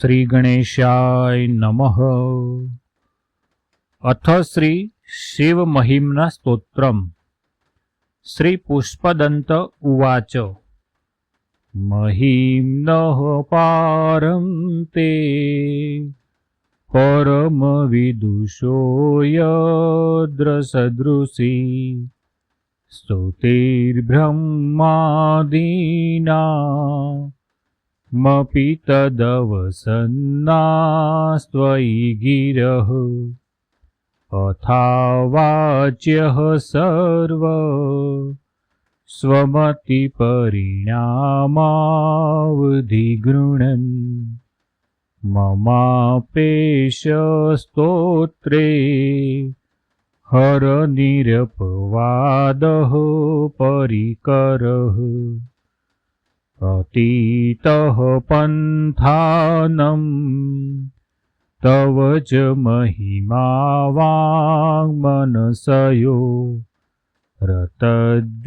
શ્રીગણેશાય નમઃ. અથ શ્રી શિવમહિમ્ન સ્તોત્રમ. શ્રી પુષ્પદંત ઉવાચ. મહિમ્નઃ પારં તે પરમવિદુષો દ્રસદૃશી. સ્તુતિર્બ્રહ્માદીના. मपि तदवसन्नास्त्वयि गिरः अथावाच्यः सर्व स्वमतिपरिणामावधि गृणन् ममापेशस्तोत्रे हरनिरपवादः परिकरः अतीतः पन्थानं तव च महिमा वाङ्मनसयो रतद्व्यावृत्यायं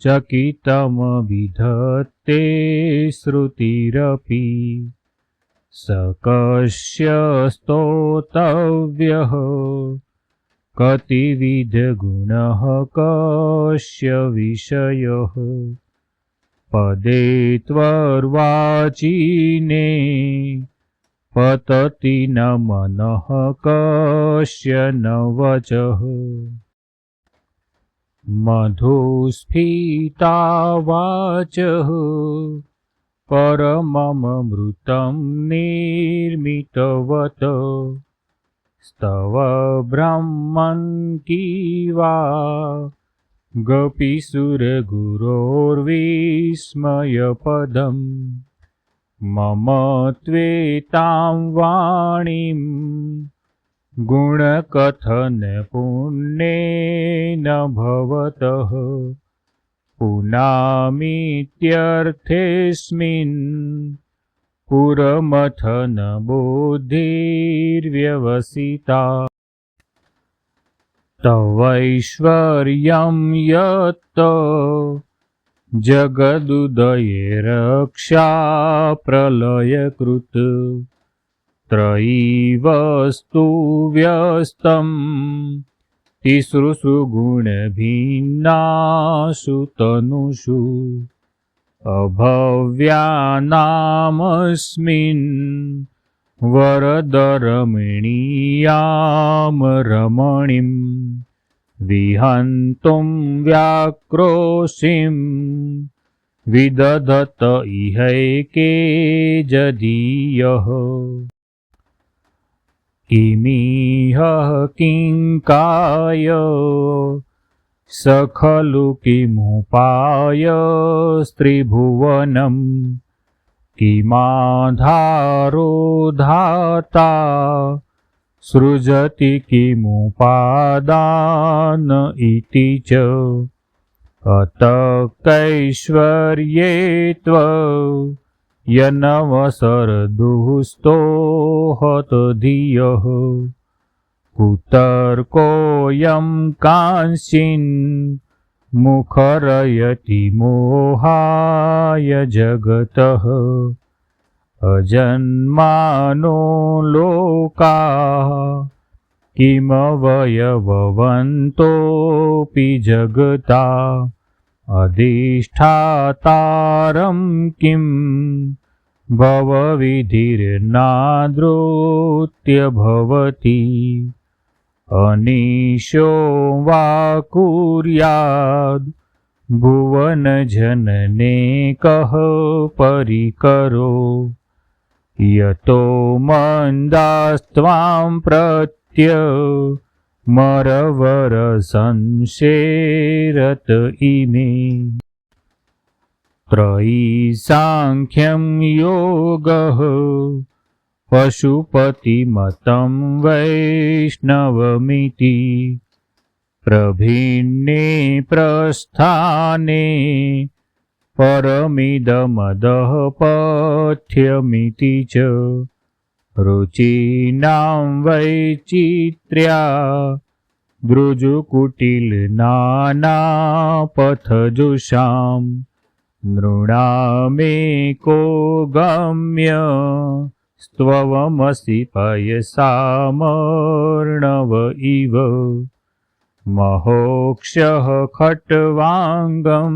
चकितमविधत्ते श्रुतिरपि। स कस्य स्तोतव्यः कतिविधगुणः कस्य विषयः पदे त्वर्वाचीने पतति न मनः कस्य न वचः मधुस्फीता वाचः परममृतं निर्मितवत् स्तव ब्रह्मन् किवा गपिसुरगुरोर्विस्मयपदम्। मम त्वेतां वाणीं। गुणकथनपुण्येन भवतः। पुनामीत्यर्थेऽस्मिन् पुरमथनबुद्धिर्व्यवसिता तवैश्वर्यं यत् जगदुदये रक्षा प्रलयकृत् त्रयीवस्तु व्यस्तं तिसृषु गुणभिन्नासु तनुषु अभव्यानामस्मिन् वरदरमणीयां रमणीं विहन्तुं व्याक्रोशिं विदधत इहैके जदीयः किमिह किङ्काय स खलु किमुपाय स्त्रिभुवनं किमाधारो धाता सृजति किमुपादान इति च अत कैश्वर्ये त्व यनवसरदुस्तो धियः कुतर्कोऽयं कांश्चिन् मुखरयति मोहाय जगतः अजन्मानो लोकाः किमवयववन्तोऽपि जगता अधिष्ठातारं किं भवविधिर्नादृत्य भवति અનિશો વા કુર્યાદ ભુવન જનને કહ પરિકરો. યતો મંદાસ્ત્વામ પ્રત્ય, મરવર સંશેરત ઇમે. ત્રયી સાંખ્યમ યોગ पशुपतिमतं वैष्णवमिति प्रभिन्ने प्रस्थाने परमिदमदः पथ्यमिति च रुचीनां वैचित्र्या दृजुकुटिलनानापथजुषां नृणामेको गम्य સ્વમસી પયસામર્ણવ ઇવ મહોક્ષ ખટવાંગમ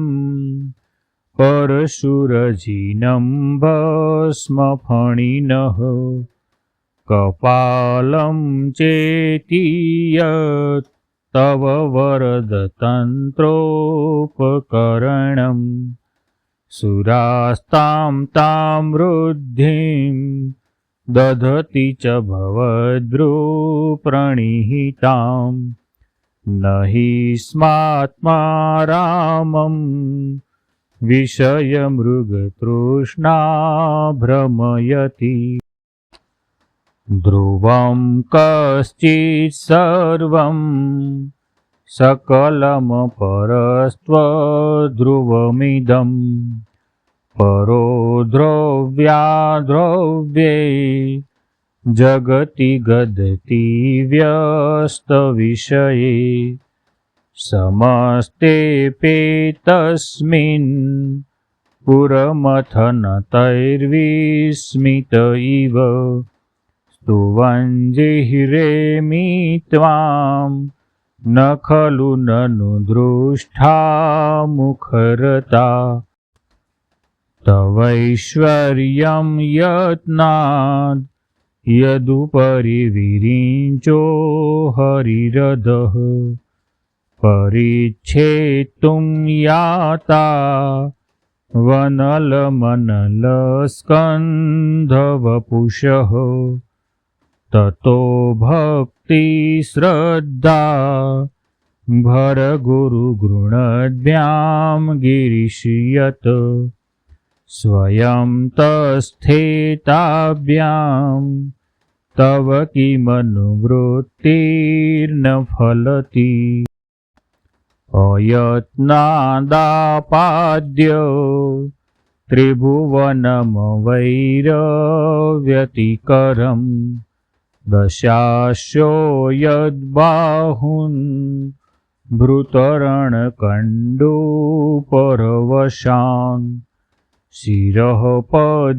પરશુરજીનમ ભસ્મફણિન. કપાલમ ચેતિયત તવ વરદતંત્રોપકરણમ. સુરાસ્તામ તામ વૃદ્ધિમ दधति च भवद्रूप्रणिहितां न हि स्मात्मा रामं विषयमृगतृष्णा भ्रमयति। ध्रुवं कश्चित् सर्वं। सकलमपरस्त्वध्रुवमिदम्। પરો દ્રવ્યાદ્રવ્યે જગતિ ગદતિ વ્યસ્ત વિષયે સમસ્તેપે તસ્મિન પુરમથનતૈર્વિસ્મિત ઇવ સ્તુવંજિહિરેમી ત્વામ ન ખલુ નનુ દૃષ્ટા મુખરતા तवैश्वर्यं यत्नाद् यदुपरि विरिञ्चो हरिरधः परिच्छेत्तुं याता वनलमनलस्कन्धवपुषः ततो भक्तिश्रद्धा भरगुरुगृणद्भ्यां गिरिष्यत् स्वयं तस्थेताभ्यां तव किमनुवृत्तिर्न फलति अयत्नादापाद्य त्रिभुवनमवैरव्यतिकरम् दशास्यो यद्बाहुन् भृतरणकण्डूपरवशान् શિરઃ પદ્મશ્રેણી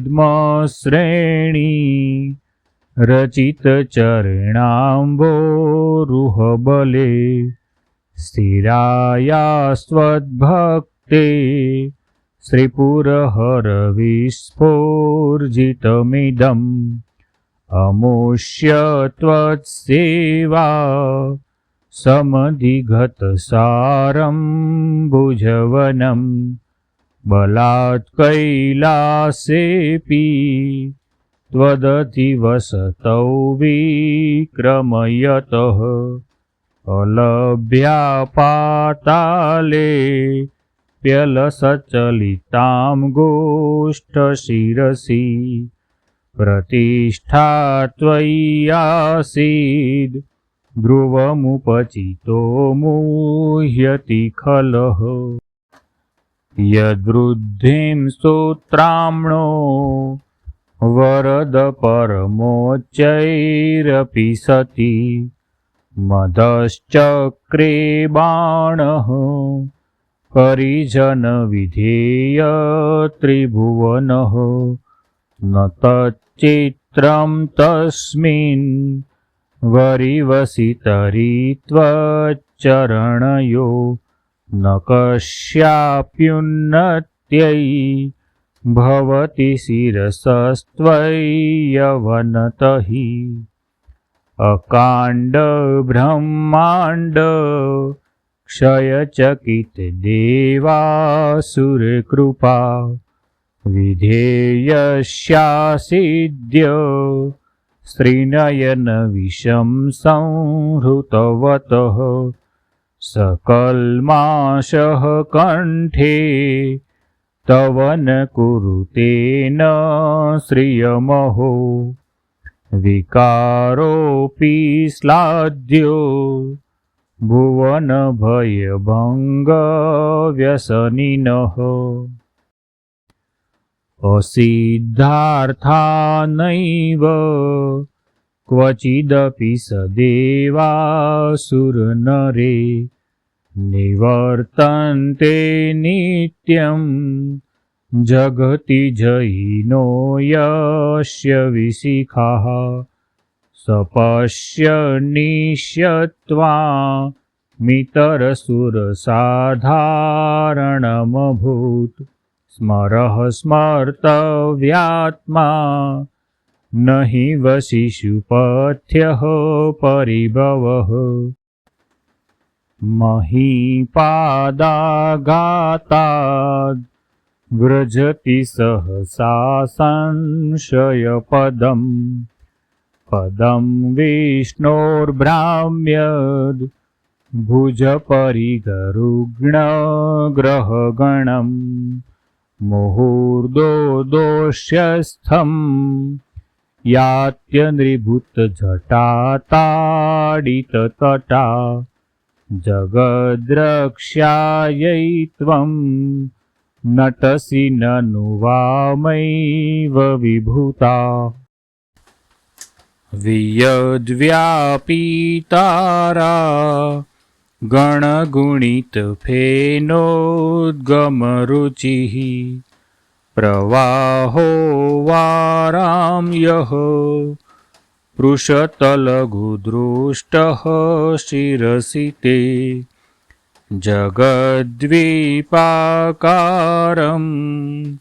રચિત ચરણાંબોરુહબલે સ્થિરાયાસ્વદ્ભક્તે શ્રીપુરહરવિસ્ફોર્જિતમિદम् અમોષ્ય ત્વત્સેવા સમધિગતસારં ભુજવનम् બલાત કૈલાસેપી ત્વદતિવસતૌ વિક્રમયત. અલભ્યા પાતાલે પ્યલસચલિતામ ગોષ્ઠ શિરસી પ્રતિષ્ઠા ત્વયાસીદ ધ્રુવમુપચિતો મુહ્યતિ ખલઃ. યદૃદ્ધિમ સૂત્રામણો વરદ પરમોચૈરપી સતી મદશ્ચક્રે બાણ પરિજન વિધેય ત્રિભુવન ન તચ્ચિત્રમ તસ્મિન વરિવસિતરી ત્વચરણયો ન કશ્યાપ્યુન્નત્યૈ ભવતિ શિરસસ્ત્વયવનત અકાંડ બ્રહ્માંડ ક્ષયચકિત દેવાસુરકૃપા વિધેયસ્યાસિદ્ય શ્રીનયન વિષમ સંહૃતવત सकल्माषः कण्ठे तव न कुरुते न श्रियमहो विकारोऽपि श्लाघ्यो भुवनभयभङ्गव्यसनिनः असिद्धार्था नैव क्वचिदपि स देवासुरनरे निवर्तन्ते नित्यं जगति जयिनो यस्य विशिखाः सपश्यनिष्यत्वा मितरसुरसाधारणमभूत् स्मरः स्मर्तव्यात्मा न हि वशिषुपथ्यः परिभवः મહીપાદાઘાતા વ્રજતિ સહસા સંશયપદમ પદમ વિષ્ણોર્ભ્રામ્યદ ભુજપરિગરુગ્ણગ્રહગણમ મુહૂર્દોદોષ્યસ્થમ યાત્યનૃભૂતજટાતાડિતતટા जगद्रक्ष्यायै त्वं नटसि ननु वामैव विभूता वियद्व्यापीतारा गणगुणितफेनोद्गमरुचिः प्रवाहो वारां यः पृषतलघुदृष्टः शिरसि ते। जगद्वीपाकारम्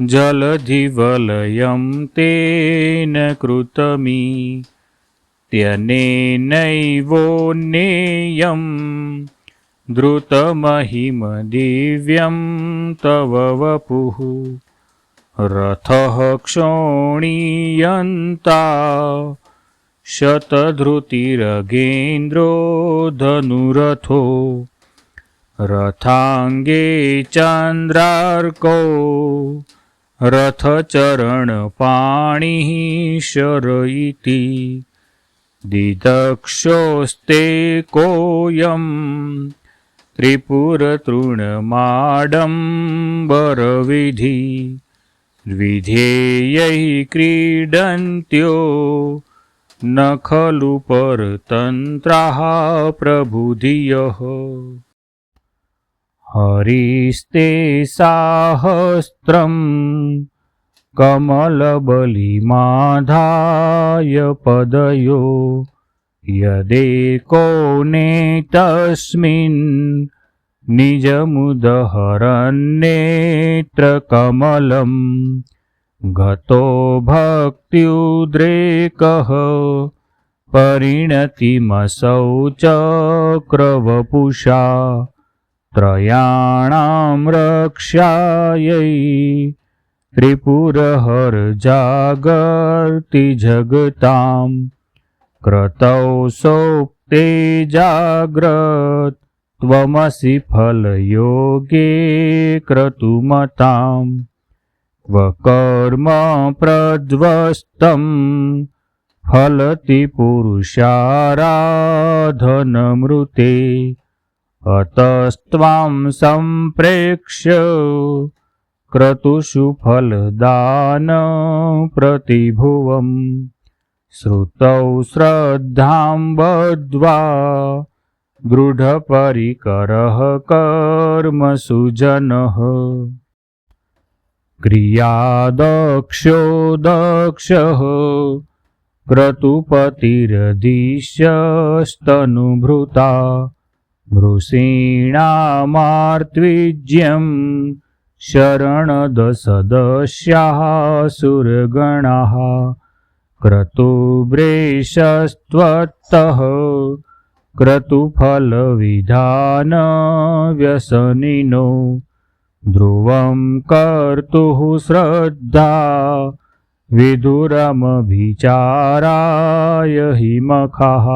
जलधिवलयं तेन कृतमी। त्यनेनैवोन्नेयं द्रुतमहिमदिव्यं तव वपुः। रथः क्षोणीयन्ता शतधृतिरगेन्द्रो धनुरथो रथाङ्गे चन्द्रार्को रथचरणपाणिः शर इति दिदक्षोस्ते कोऽयं त्रिपुरतृणमाडम्बरविधि विधेयैः क्रीडन्त्यो ન ખલુ પરતંત્રા પ્રબુધિયઃ હરિસ્તે સાહસ્ત્રમ કમલબલિમાધાય પદયો યદેકો ને તસ્મિન નિજમુદહરન્નેત્ર કમલમ ગતો ભક્ત્યુદ્રેક પરિણતિમસૌ ચક્રવપુષા ત્રયાણામ રક્ષાય, ત્રિપુરહર જાગર્તિ જગતામ, ક્રતૌ સોપ્તે જાગ્રત, ત્વમસી ફલયોગે ક્રતુમતામ कर्म प्रध्वस्तम् फलति पुरुषाराधनमृते अतस्त्वां सम्प्रेक्ष्य क्रतुषु फलदान प्रतिभुवम् श्रुतौ श्रद्धां बद्ध्वा दृढपरिकरः कर्मसु जनः क्रियादक्षो दक्षः क्रतुपतिरधीशस्तनुभृता मृषीणामार्त्विज्यं शरणदशदस्याः सुरगणाः क्रतुभ्रेशस्त्वत्तः क्रतुफलविधानव्यसनिनो ध्रुवं कर्तुः श्रद्धा विदुरमभिचाराय हि मखः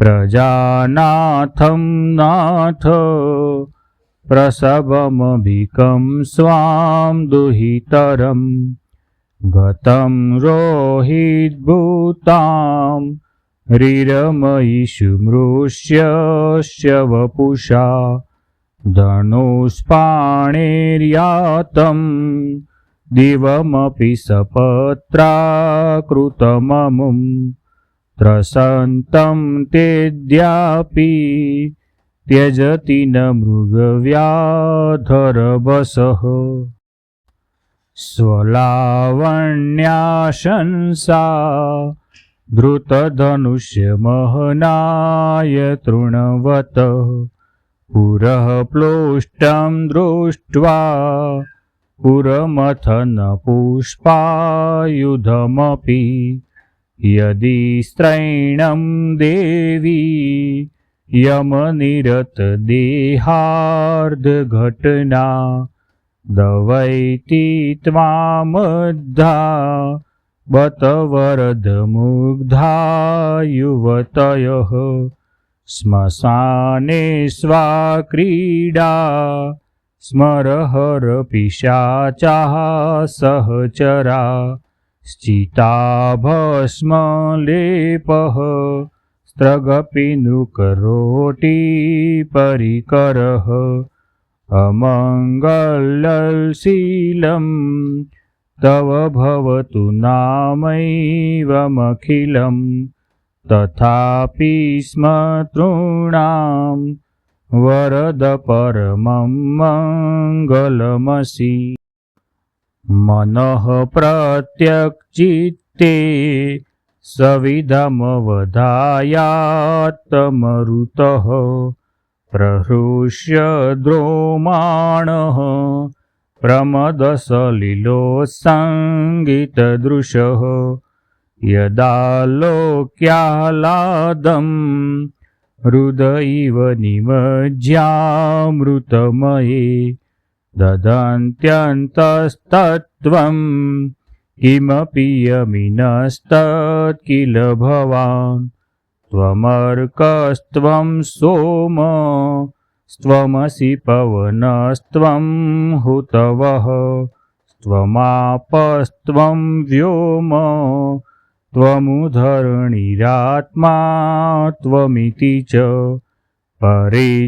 प्रजानाथं नाथ प्रसवमभिकं स्वां दुहितरम् गतं रोहिद्भूतां रिरमयिषु मृष्यस्य वपुषा धनुष्पाणेर्यातं दिवमपि सपत्राकृतममुं त्रसन्तं तेद्यापि त्यजति न मृगव्याधरवसः स्वलावण्याशंसा धृतधनुष्यमहनाय तृणवत પુરઃ પ્લોષ્ટમ દૃષ્ટ્વા પુરમથન પુષ્પાયુધમપી યદિ સ્ત્રૈણમ દેવી યમનિરત દેહાર્ધઘટના દવૈતી ત્વામદ્ધા બતવરધમુગ્ધા યુવતય સ્મશાને સ્વાક્રીડા સ્મરહર પિશાચાહ સહચરા સ્ચિતાભસ્મ લેપહ સ્ત્રગપિનુકરોટી પરિકરહ અમંગલશીલમ તવ ભવતુ નામૈવમખિલમ तथापि स्म तॄणां वरद परमं मङ्गलमसि मनः प्रत्यक्चित्ते सविधमवधायात्तमरुतः प्रहृष्य द्रोमाणः प्रमदसलिलोत्सङ्गितदृशः यदा યદાલોક્યાલાદમ હૃદયવ નિમજ્યામૃતમયે દદંત્યંતસ્તત્વં કિમપી યમિનસ્તત્કિલ ભવાન ત્વમર્કસ્ત્વં સોમ સ્ત્વમસि પવનસ્ત્વં હુતવઃ સ્ત્વમાપસ્ત્વં વ્યોમ व्योम त्वमुधरणिरात्मा त्वमिति च परिच्छिन्नामेवं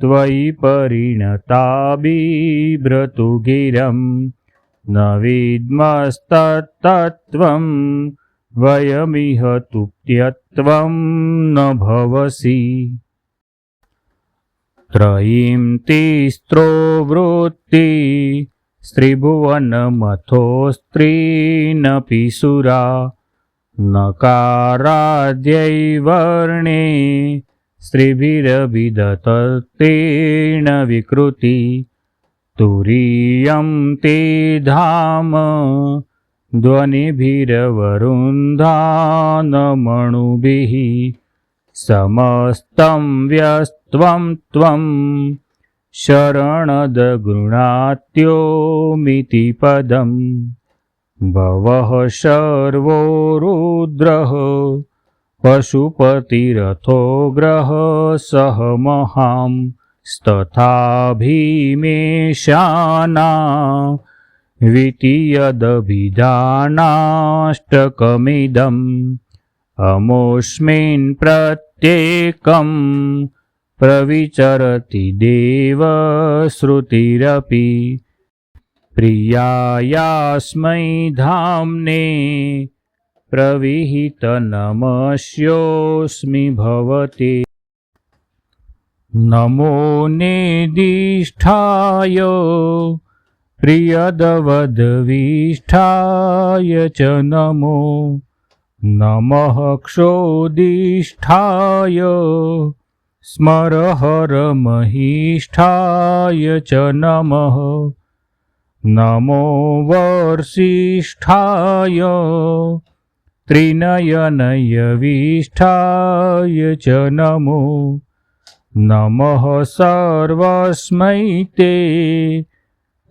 त्वयि परिणता बिभ्रतु गिरं न विद्मस्तत्तत्त्वं वयमिह तुप्यत्वं न भवसि। त्रयीं तिस्रो वृत्ति स्त्रिभुवनमथो स्त्रीनपि सुरा नकाराद्यैवर्णे स्त्रिभिरभिदततेन विकृति तुरीयं ते धाम ध्वनिभिरवरुन्धानमणुभिः समस्तं व्यस्त्वं त्वं શરણદગૃણાત્યોમિતિ પદમ ભવ સર્વો રુદ્રઃ પશુપતિરથો ગ્રહ સહ મહામ તથા ભીમેશાના વિતીયદભિધાનાષ્ટકમિદમ અમોસ્મિન પ્રત્યેકમ प्रविचरति देवश्रुतिरपि प्रियायास्मै धाम्ने प्रविहितनमस्योऽस्मि भवते नमो नेदिष्ठाय प्रियदवद्विष्ठाय च नमो नमः क्षोदिष्ठाय સ્મર હર મહિષ્ઠાય ચ નમઃ નમો વર્ષિષ્ઠાય ત્રિનયનય વિષ્ઠાય ચ નમો નમઃ સર્વસ્મૈ તે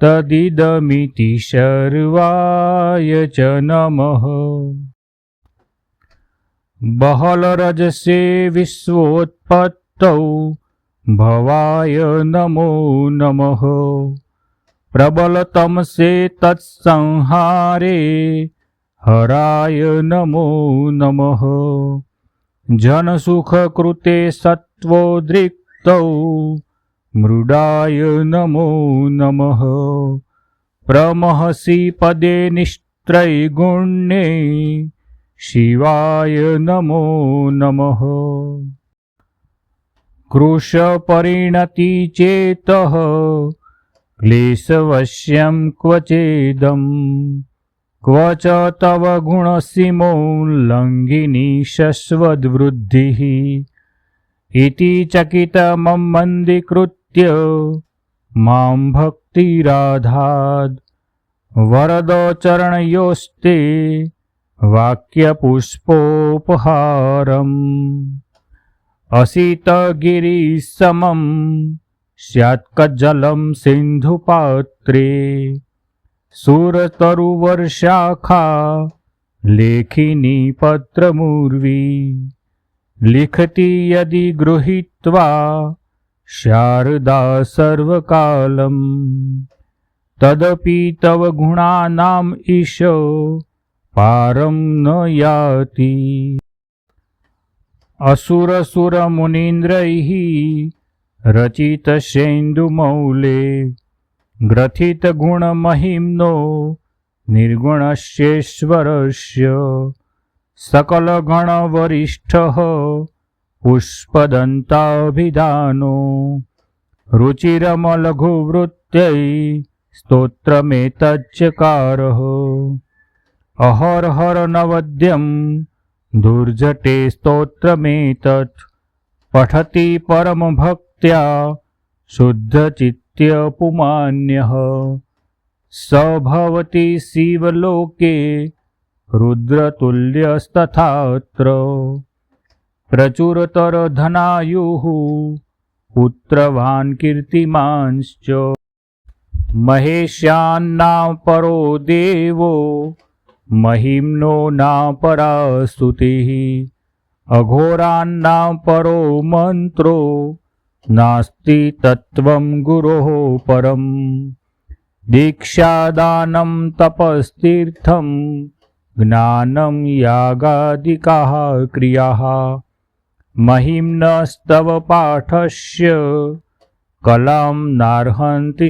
તદિદમિતિ સર્વાય ચ નમઃ બહલરજસે વિશ્વોત્પત્તિ विश्वोत्पत्तौ भवाय नमो नमः। प्रबलतमसे तत्संहारे हराय नमो नमः। जनसुखकृते सत्त्वोद्रिक्तौ मृडाय नमो नमः। प्रमहसि पदे निस्त्रैगुण्ये शिवाय नमो नमः। કૃષપરિણતિ ચેત ક્લેશવશ્યમ ક્વચેદમ ક્વચ તવ ગુણસીમો લંગિની શશ્વદવૃદ્ધિ ઇતિ ચકિતમમ મંદીકૃત્ય મામ ભક્તિરાધાદ વરદો ચરણયોસ્તે વાક્યપુષ્પોપહારમ असितगिरिसमं स्यात्कज्जलं सिन्धुपात्रे सुरतरुवर्षाखा लेखिनी पत्रमुर्वी लिखति यदि गृहीत्वा शारदा सर्वकालम् तदपि तव गुणानाम् ईश पारं न याति असुरसुरमुनीन्द्रैः रचितशेन्दुमौले ग्रथितगुणमहिम्नो निर्गुणस्येश्वरस्य सकलगणवरिष्ठः पुष्पदन्ताभिधानो रुचिरमलघुवृत्त्यै स्तोत्रमेतच्चकारः अहर्हरनवद्यं दुर्जटे स्तोत्रमेतत्। पठति परमभक्त्या शुद्धचित्त्यपुमान्यः। स भवति शिवलोके रुद्रतुल्यस्तथात्र। प्रचुरतरधनायुः पुत्रवान् कीर्तिमांश्च। महेशान्नां परो देवो महिम्नो नापरास्तुतिः अघोरान्नां परो मन्त्रो नास्ति तत्त्वं गुरोः परम् दीक्षादानं तपस्तीर्थं ज्ञानं यागादिकाः क्रियाः। महिम्नस्तव पाठस्य कलां नार्हन्ति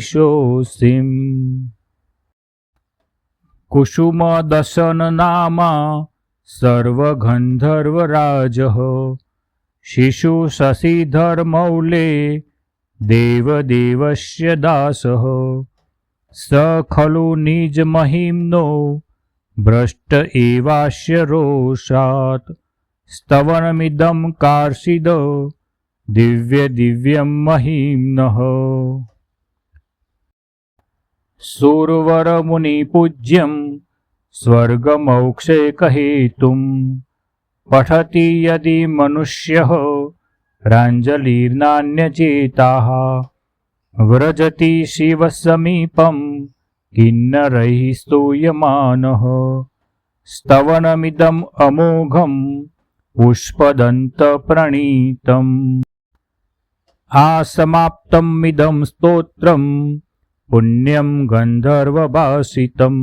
કુસુમ દસન નામા સર્વગંધર્વરાજ. શિશુ શશિધર મૌલે દેવદેવસ્ય દાસ. સ ખલુ નિજ મહિમનો ભ્રષ્ટ એવાસ્ય રોષાત. સ્તવનમિદમ કાર્ષિદ દિવ્ય દિવ્યમ મહિમ્નઃ. सुरवरमुनिपूज्यं स्वर्गमोक्षैकहेतुं पठति यदि मनुष्यः प्राञ्जलिर्नान्यचेताः व्रजति शिवसमीपं किन्नरैः स्तूयमानः स्तवनमिदम् अमोघं पुष्पदन्तप्रणीतम् आसमाप्तमिदं પુણ્યમ ગંધર્વભાસિતમ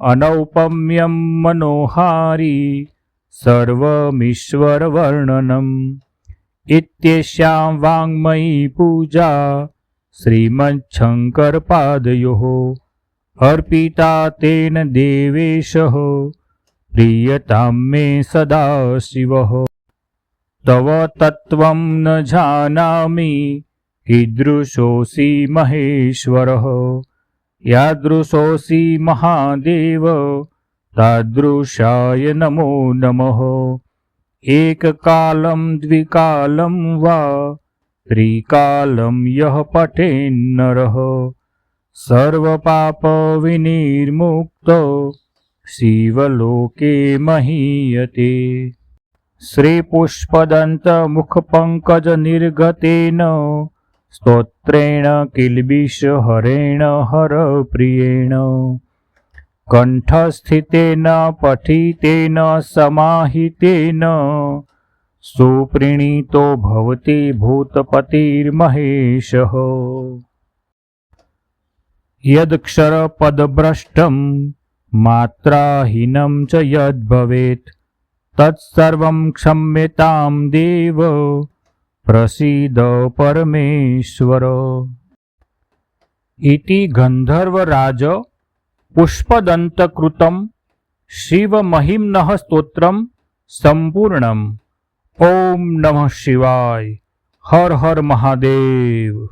અનૌપમ્યમ મનોહારી સર્વમીશ્વર વર્ણનમ ઇત્યેષ્યામ વાંગમયી પૂજા શ્રીમચ્છંકરપાદયો અર્પિતા તેન દેવેશ પ્રિયતામ મે સદા શિવ તવ તત્વ ન જાનામી ઈદૃશોસી મહેશ્વર યાદૃશોસી મહાદેવ તાદૃશાય નમો નમઃ એકકાલમ દ્વિકાલમ વા ત્રિકાલમ યહ પઠેન્નર સર્વપાપવિનિર્મુક્તો શિવલોકે મહીયતે શ્રીપુષ્પદંતમુખપંકજનિર્ગતેન સ્તોત્રેણ કિલબિશ હરેણ હર પ્રિયેણ. કંઠસ્થિતેન પઠિતેન સમાહિતેન. સુપ્રીણીતો ભવતિ ભૂતપતિર્મહેશ. યદક્ષરપદભ્રષ્ટમ માત્રાહીનમ ચ યદ્ભવેત તત્સર્વં ક્ષમ્યતામ દેવ. प्रसीद परमेश्वर इति गन्धर्वराज पुष्पदन्तकृतं शिवमहिम्नः स्तोत्रं सम्पूर्णम् ॐ नमः शिवाय हर हर महादेव